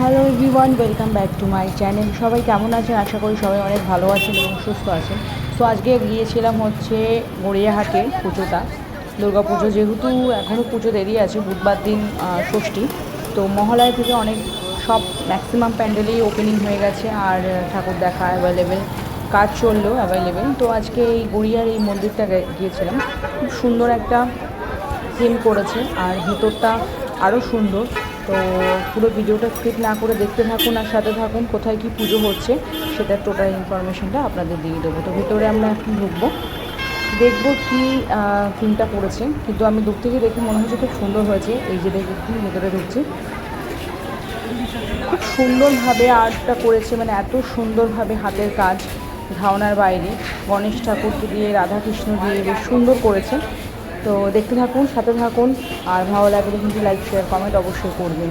Hello everyone, welcome back to my channel. সবাই কেমন আছেন? আশা করি সবাই অনেক ভালো আছেন এবং সুস্থ আছেন। তো আজকে গিয়েছিলাম হচ্ছে গড়িয়াহাটে পুজোটা দুর্গা পুজো যেহেতু এখনও পুজো দেরি আছে, বুধবার দিন ষষ্ঠী। তো মহালয়া থেকে অনেক, সব ম্যাক্সিমাম প্যান্ডেলই ওপেনিং হয়ে গেছে আর ঠাকুর দেখা অ্যাভেলেবেল কাজ চললেও অ্যাভেলেবেল তো আজকে এই গড়িয়ার এই মন্দিরটা গিয়েছিলাম। খুব সুন্দর একটা থিম করেছে আর ভেতরটা আরও সুন্দর। তো পুরো ভিডিওটা স্কিপ না করে দেখতে থাকুন আর সাথে থাকুন, কোথায় কি পুজো হচ্ছে সেটার টোটাল ইনফরমেশনটা আপনাদের দিয়ে দেবো। তো ভিতরে আমরা এখন ঢুকবো। দেখব কি থিমটা করেছে কিন্তু আমি দূর থেকে দেখে মনে হচ্ছে খুব সুন্দর হয়েছে। এই যে দেখুন ভেতরে ঢুকছি। খুব সুন্দরভাবে আর্টটা করেছে মানে এত সুন্দরভাবে হাতের কাজ ধারণার বাইরে। গণেশ ঠাকুরকে দিয়ে, রাধাকৃষ্ণ দিয়ে বেশ সুন্দর করেছে। তো দেখতে থাকুন সাথে থাকুন আর ভালো লাগলে কিন্তু লাইক শেয়ার কমেন্ট অবশ্যই করবেন।